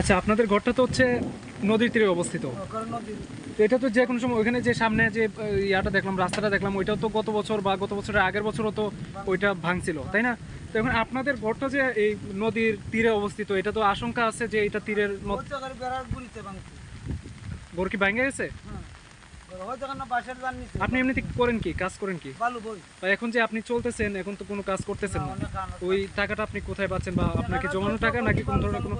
আচ্ছা আপনাদের ঘরটা তো হচ্ছে নদীর তীরে অবস্থিত। তো এটা তো যে কোনো সময় ওইখানে যে সামনে যে ইয়াটা দেখলাম রাস্তাটা দেখলাম ওইটাও তো গত বছর বা গত বছরের আগের বছরও তো ওইটা ভাঙছিল তাই না? তো এখন আপনাদের ঘরটা যে এই নদীর তীরে অবস্থিত এটা তো আশঙ্কা আছে যে এটা তীরের ভাঙছে। ঘর কি ভাঙে গেছে? হ্যাঁ আপনি এমনিতে করেন কি? কাজ করেন কি? বালু এখন যে আপনি চলতেছেন এখন তো কোনো কাজ করতেছেন না ওই টাকাটা আপনি কোথায় পাচ্ছেন বা আপনার কি জমানো টাকা নাকি কোন ধরনের কোনো।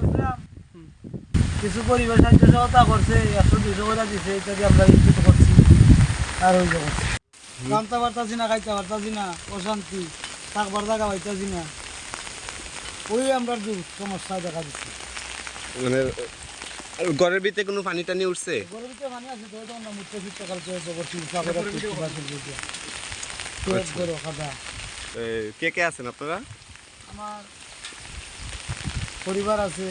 কিছু পরিবেশ সাহায্য সহতা করছে একশো দুশো করে দিছে দিয়ে আমরা ইউজ করছি। আর ওই করছি। জানতে পারতাছি না খাইতে পারতাছি না অশান্তি থাকবার জায়গা পাইতাছি না। ওই আমরা দুঃখ সমস্যা দেখা দিচ্ছে। মানে আর ঘরের ভিতরে কোনো পানি টানি উঠছে? আছে তো আমরা ফিরতে কাল খাদা। এ, কে কে আছেন আপনারা? আমার পরিবার আছে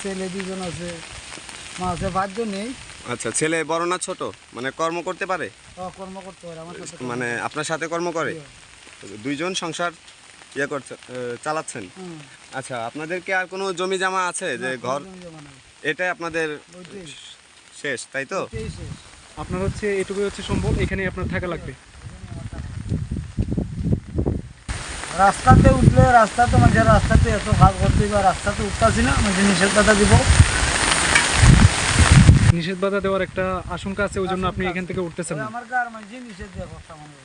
ছেলে দুজন আছে মা আছে পাঁচজন নেই। আচ্ছা ছেলে বড় না ছোট? মানে কর্ম করতে পারে? কর্ম করতে পারে আমার সাথে মানে আপনার সাথে কর্ম করে? দুইজন সংসার ইয়ে করছে চালাচ্ছেন? আচ্ছা আপনাদের কি আর কোনো জমি জমা আছে যে ঘর। এটাই আপনাদের শেষ তাই তো? আপনার হচ্ছে এটুকুই হচ্ছে সম্ভব এখানে আপনার থাকা লাগবে। রাস্তাতে উঠলে রাস্তাতে মানে রাস্তাতে এত ভাগ করতে বা রাস্তাতে উঠতেছি না মানে নিষেধাজ্ঞা দিব। নিষেধবাধা দেওয়ার একটা আশঙ্কা আছে ওই জন্য আপনি এখান থেকে উঠতেছেন না। আমার গার মানে নিষেধ দেওয়া কথা মনে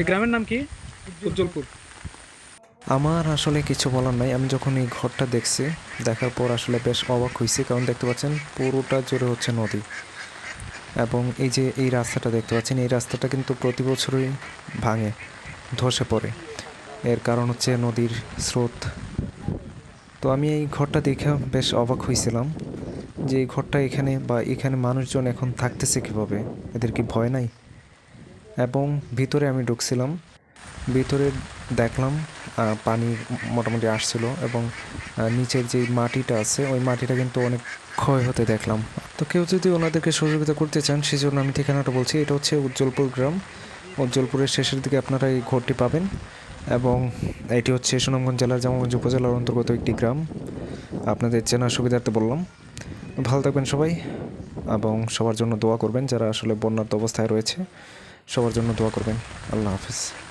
এই গ্রামের নাম কি? উজ্জ্বলপুর। আমার আসলে কিছু বলার নাই। আমি যখন এই ঘরটা দেখছি দেখার পর আসলে বেশ অবাক হয়েছি কারণ দেখতে পাচ্ছেন পুরোটা জুড়ে হচ্ছে নদী। এবং এই যে এই রাস্তাটা দেখতে পাচ্ছেন এই রাস্তাটা কিন্তু প্রতি বছরই ভাঙে। ধসে পড়ে। এর কারণ হচ্ছে নদীর স্রোত। তো আমি এই ঘরটা দেখে বেশ অবাক হয়েছিলাম যে এই ঘরটা এখানে বা এখানে মানুষজন এখন থাকতেছে কীভাবে? এদের কি ভয় নাই? এবং ভিতরে আমি ঢুকছিলাম। ভিতরে দেখলাম পানি মোটামুটি আসছিল এবং নিচের যে মাটিটা আছে, ওই মাটিটা কিন্তু অনেক ক্ষয় হতে দেখলাম। তো কেউ যদি ওনাদেরকে সহযোগিতা করতে চান সেই জন্য আমি ঠিকানাটা বলছি। এটা হচ্ছে উজ্জ্বলপুর গ্রাম। উজ্জ্বলপুরের শেষের দিকে আপনারা এই ঘরটি পাবেন এবং এটি হচ্ছে সুনামগঞ্জ জেলার জামাগঞ্জ উপজেলার অন্তর্গত একটি গ্রাম। আপনাদের চেনার সুবিধার্থে বললাম। ভালো থাকবেন সবাই এবং সবার জন্য দোয়া করবেন যারা আসলে বন্যার্ত অবস্থায় রয়েছে। সবার জন্য দোয়া করবেন। আল্লাহ হাফিজ।